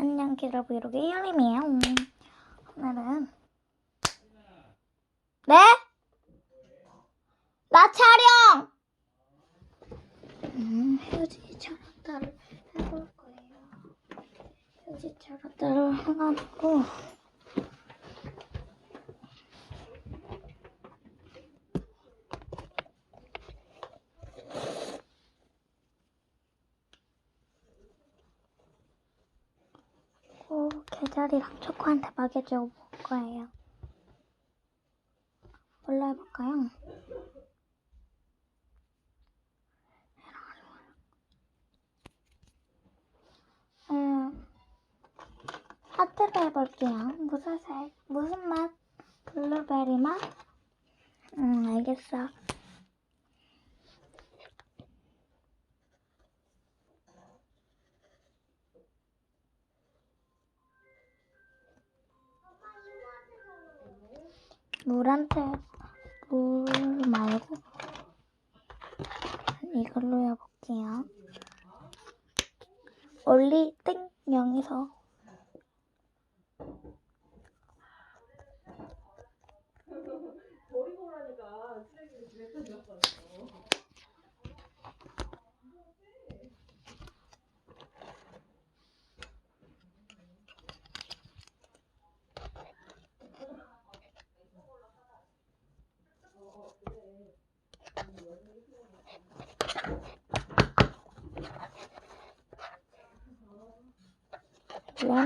안녕 기자 브이로그 열림이에요. 오늘은 네? 나 촬영! 음, 휴지 차렸다를 해볼 거예요. 휴지 차렸다를 해가지고 오, 계절이랑 초코한테 먹여주고 볼 거예요. 뭘로 해볼까요? 음, 하트로 해볼게요. 무슨 색? 무슨 맛? 블루베리 맛? 음, 알겠어. 물한테 물 말고 이걸로 해볼게요. 올리 땡 영에서 버리고 오라니까 쓰레기를 집에 가져왔어요. 좋아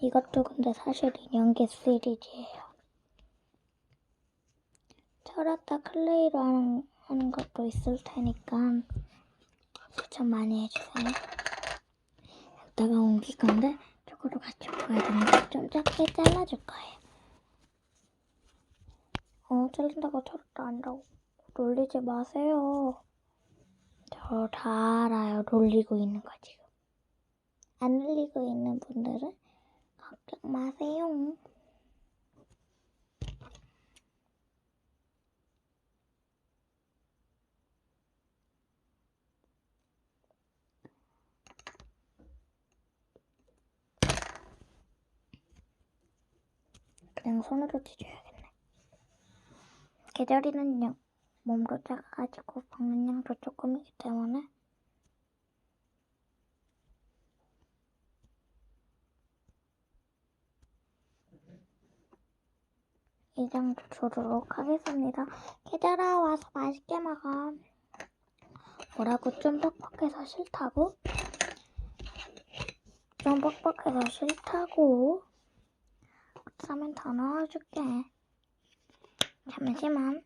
이것도 근데 사실 인형계 시리즈예요. 철았다 클레이로 하는, 하는 것도 있을 테니까 추천 많이 해주세요. 여기다가 옮길 건데 저거로 같이 옮겨야 되니까 좀 작게 잘라줄 거예요. 어, 잘린다고 철았다 안다고 놀리지 마세요. 저 다 알아요. 놀리고 있는 거 지금. 안 놀리고 있는 분들은 걱정 마세요. 그냥 손으로 찢어야겠네. 계절이는요, 몸도 작아가지고 먹는 양도 조금이기 때문에 이 정도 주도록 하겠습니다. 계절아 와서 맛있게 먹어. 뭐라고 좀 뻑뻑해서 싫다고? 좀 뻑뻑해서 싫다고? 그러면 더 넣어줄게. 잠시만.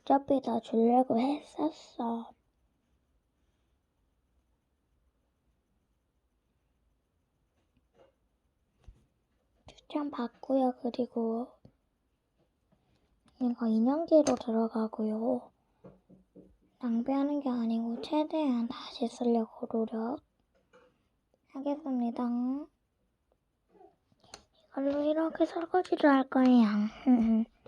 어차피 다 주려고 했었어. 추천 받고요. 그리고 이거 인형기로 들어가고요. 낭비하는 게 아니고 최대한 다시 쓰려고 노력 하겠습니다. 이걸로 이렇게 설거지를 할 거예요.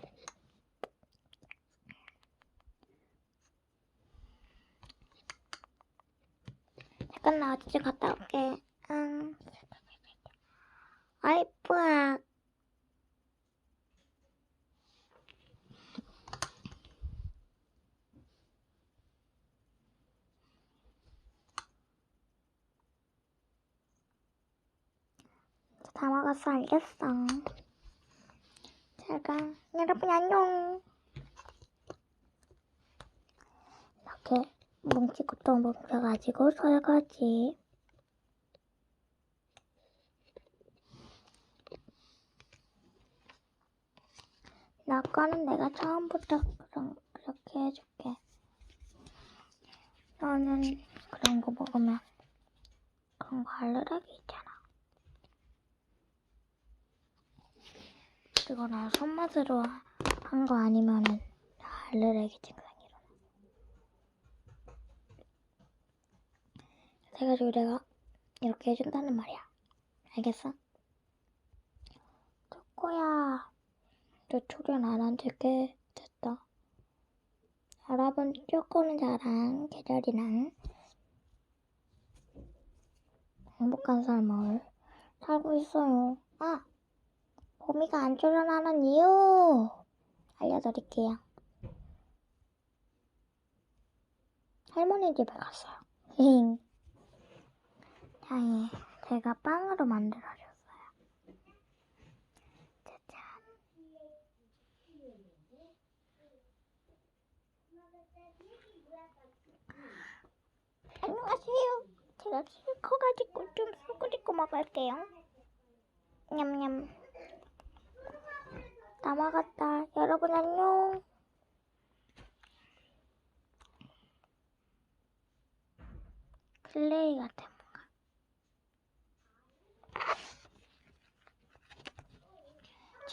잠깐 나좀 갔다 올게. 응. 아이쁘야. 다 먹었어, 알겠어. 자, 잘가. 여러분 안녕. 이렇게 뭉치고 또 뭉쳐가지고 설거지. 나 거는 내가 처음부터 그런, 그렇게 해줄게. 너는 그런 거 먹으면 그런 거 알레르기 있잖아. 그리고 나 손맛으로 한 거 아니면은 알레르기 증 그래가지고 내가 이렇게 해준다는 말이야. 알겠어? 초코야, 너 초련 안한지 꽤 됐다. 여러분, 초코는 저랑 계절이랑 행복한 삶을 살고 있어요. 아! 봄이가 안 출연하는 이유 알려드릴게요. 할머니 집에 갔어요. 힝. 자, 제가 빵으로 만들어줬어요. 짜잔. 안녕하세요. 제가 키가 커가지고 좀 쑥그리고 먹을게요. 냠냠. 다 먹었다. 여러분 안녕. 클레이 같아 뭔가.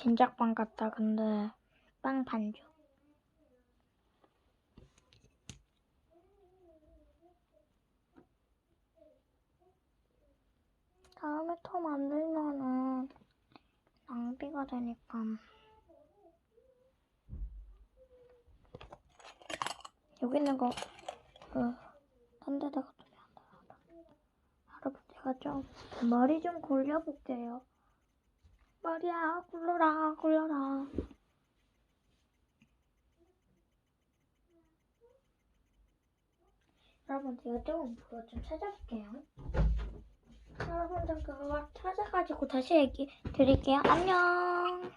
진작 빵 같다. 근데 빵 반죽. 다음에 또 만들면은 낭비가 되니까. 여기 있는 거, 그, 딴 데다가 두면 안 되나? 제가 좀, 머리 좀 굴려볼게요. 머리야, 굴러라, 굴러라. 여러분, 제가 좀, 그거 좀 찾아볼게요. 여러분들 그거 찾아가지고 다시 얘기 드릴게요. 안녕.